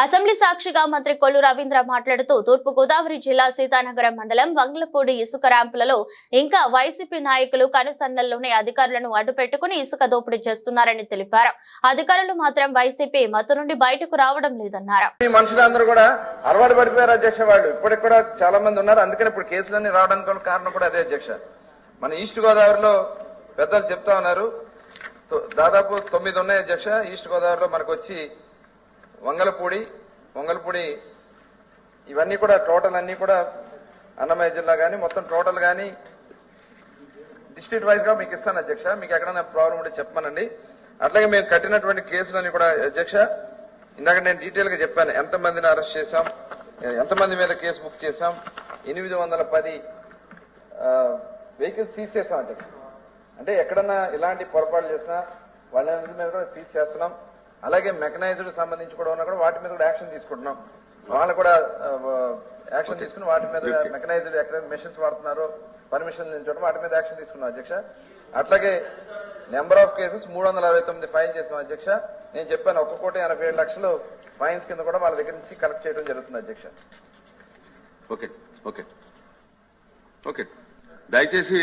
Assembly సాక్షిగా మంత్రి కొల్లు రవీంద్ర మాట్లాడుతూ తూర్పు గోదావరి జిల్లా సీతానగరం మండలం బంగ్లపూడి ఇసుక ర్యాంపులలో ఇంకా వైసీపీ నాయకులు కనుసన్నల్లోనే అధికారులను అడ్డుపెట్టుకుని ఇసుక దోపిడీ చేస్తున్నారని తెలిపారు. అధికారులు మాత్రం వైసీపీ మత్తు నుండి బయటకు రావడం లేదన్నారు. మనుషులందరూ కూడా అలవాటు పడిపోయారు అధ్యక్ష వాళ్ళు. ఇప్పటికి కూడా చాలా మంది ఉన్నారు. అందుకని ఇప్పుడు కేసులన్నీ రావడానికి కారణం కూడా అదే అధ్యక్ష. మన ఈస్ట్ గోదావరిలో పెద్దలు చెప్తా ఉన్నారు. దాదాపు తొమ్మిది ఉన్నాయి అధ్యక్ష. ఈస్ట్ గోదావరిలో మనకు వచ్చి వంగలపూడి వంగలపూడి ఇవన్నీ కూడా టోటల్ అన్ని కూడా అన్నమయ్య జిల్లా కానీ మొత్తం టోటల్ కానీ డిస్ట్రిక్ట్ వైజ్గా మీకు ఇస్తాను అధ్యక్ష. మీకు ఎక్కడైనా ప్రాబ్లం ఉంటే చెప్పమనండి. అట్లాగే మేము కట్టినటువంటి కేసులని కూడా అధ్యక్ష ఇందాక నేను డీటెయిల్గా చెప్పాను. ఎంత మందిని అరెస్ట్ చేశాం? ఎంతమంది మీద కేసు బుక్ చేశాం? ఎనిమిది వందల పది వెహికల్స్ సీజ్ చేశాం అధ్యక్ష. అంటే ఎక్కడన్నా ఇలాంటి పొరపాట్లు చేసినా వాళ్ళ మీద కూడా సీజ్ చేస్తున్నాం. అలాగే మెకనైజ్డ్ సంబంధించి కూడా ఉన్నా కూడా వాటి మీద కూడా యాక్షన్ తీసుకుంటున్నాం. వాళ్ళు కూడా యాక్షన్ తీసుకుని వాటి మీద మెకనైజ్డ్ ఎక్కడ మెషిన్స్ వాడుతున్నారో పర్మిషన్ నుంచి వాటి మీద యాక్షన్ తీసుకున్నాం అధ్యక్ష. అట్లాగే నెంబర్ ఆఫ్ కేసెస్ మూడు వందల అరవై తొమ్మిది ఫైన్ చేసాం అధ్యక్ష. నేను చెప్పాను ఒక్క కోటి ఎనభై ఏడు లక్షలు ఫైన్స్ కింద కూడా వాళ్ళ దగ్గర నుంచి కలెక్ట్ చేయడం జరుగుతుంది అధ్యక్ష. ఓకే. ఓకే. ఓకే. దయచేసి